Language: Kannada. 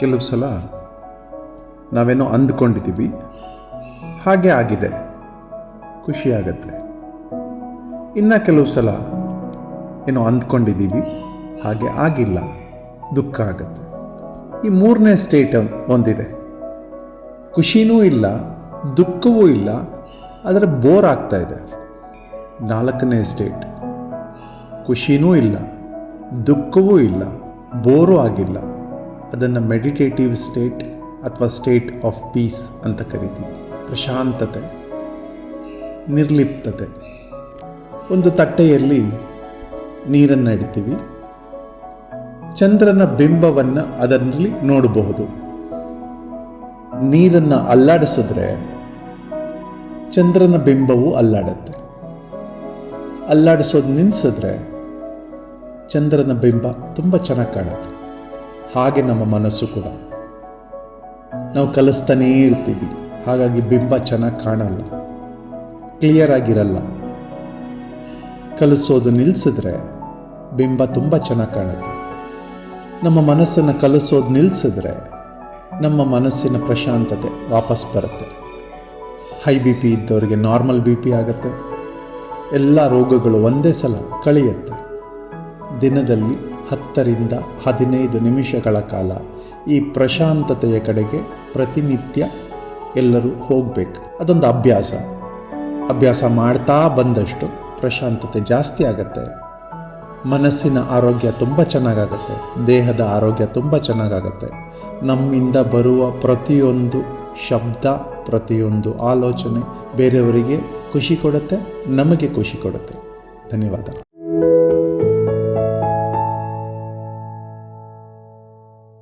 ಕೆಲವು ಸಲ ನಾವೇನೋ ಅಂದ್ಕೊಂಡಿದ್ದೀವಿ. ಹಾಗೆ ಆಗಿದೆ. ಖುಷಿಯಾಗತ್ತೆ. ಇನ್ನು ಕೆಲವು ಸಲ ಏನೋ ಅಂದ್ಕೊಂಡಿದ್ದೀವಿ. ಹಾಗೆ ಆಗಿಲ್ಲ. ದುಃಖ ಆಗತ್ತೆ. ಈ ಮೂರನೇ ಸ್ಟೇಟ್ ಒಂದಿದೆ. ಖುಷಿನೂ ಇಲ್ಲ, ದುಃಖವೂ ಇಲ್ಲ, ಆದರೆ ಬೋರ್ ಆಗ್ತಾ ಇದೆ. ನಾಲ್ಕನೇ ಸ್ಟೇಟ್ ಖುಷಿನೂ ಇಲ್ಲ, ದುಃಖವೂ ಇಲ್ಲ ಬೋರು ಆಗಿಲ್ಲ. ಅದನ್ನು ಮೆಡಿಟೇಟಿವ್ ಸ್ಟೇಟ್ ಅಥವಾ ಸ್ಟೇಟ್ ಆಫ್ ಪೀಸ್ ಅಂತ ಕರಿತೀವಿ. ಪ್ರಶಾಂತತೆ, ನಿರ್ಲಿಪ್ತತೆ. ಒಂದು ತಟ್ಟೆಯಲ್ಲಿ ನೀರನ್ನು ಇಡ್ತೀವಿ. ಚಂದ್ರನ ಬಿಂಬವನ್ನು ಅದರಲ್ಲಿ ನೋಡಬಹುದು. ನೀರನ್ನು ಅಲ್ಲಾಡಿಸಿದ್ರೆ ಚಂದ್ರನ ಬಿಂಬವು ಅಲ್ಲಾಡುತ್ತೆ. ಅಲ್ಲಾಡಿಸೋದು ನಿಲ್ಲಿಸಿದ್ರೆ ಚಂದ್ರನ ಬಿಂಬ ತುಂಬ ಚೆನ್ನಾಗಿ ಕಾಣುತ್ತೆ. ಹಾಗೆ ನಮ್ಮ ಮನಸ್ಸು ಕೂಡ. ನಾವು ಕಲಿಸ್ತಾನೇ ಇರ್ತೀವಿ. ಹಾಗಾಗಿ ಬಿಂಬ ಚೆನ್ನಾಗಿ ಕಾಣಲ್ಲ. ಕ್ಲಿಯರ್ ಆಗಿರಲ್ಲ. ಕಲಿಸೋದು ನಿಲ್ಲಿಸಿದ್ರೆ ಬಿಂಬ ತುಂಬ ಚೆನ್ನಾಗಿ ಕಾಣುತ್ತೆ. ನಮ್ಮ ಮನಸ್ಸನ್ನು ಕಲಿಸೋದು ನಿಲ್ಲಿಸಿದ್ರೆ ನಮ್ಮ ಮನಸ್ಸಿನ ಪ್ರಶಾಂತತೆ ವಾಪಸ್ ಬರುತ್ತೆ. ಹೈ ಬಿ ಪಿ ಇದ್ದವರಿಗೆ ನಾರ್ಮಲ್ ಬಿ ಪಿ ಆಗುತ್ತೆ. ಎಲ್ಲ ರೋಗಗಳು ಒಂದೇ ಸಲ ಕಳೆಯುತ್ತೆ. ದಿನದಲ್ಲಿ ಹತ್ತರಿಂದ ಹದಿನೈದು ನಿಮಿಷಗಳ ಕಾಲ ಈ ಪ್ರಶಾಂತತೆಯ ಕಡೆಗೆ ಪ್ರತಿನಿತ್ಯ ಎಲ್ಲರೂ ಹೋಗಬೇಕು. ಅದೊಂದು ಅಭ್ಯಾಸ. ಅಭ್ಯಾಸ ಮಾಡ್ತಾ ಬಂದಷ್ಟು ಪ್ರಶಾಂತತೆ ಜಾಸ್ತಿ ಆಗುತ್ತೆ. ಮನಸ್ಸಿನ ಆರೋಗ್ಯ ತುಂಬ ಚೆನ್ನಾಗಾಗತ್ತೆ. ದೇಹದ ಆರೋಗ್ಯ ತುಂಬ ಚೆನ್ನಾಗಾಗತ್ತೆ. ನಮ್ಮಿಂದ ಬರುವ ಪ್ರತಿಯೊಂದು ಶಬ್ದ, ಪ್ರತಿಯೊಂದು ಆಲೋಚನೆ ಬೇರೆಯವರಿಗೆ ಖುಷಿ ಕೊಡುತ್ತೆ, ನಮಗೆ ಖುಷಿ ಕೊಡುತ್ತೆ. ಧನ್ಯವಾದ.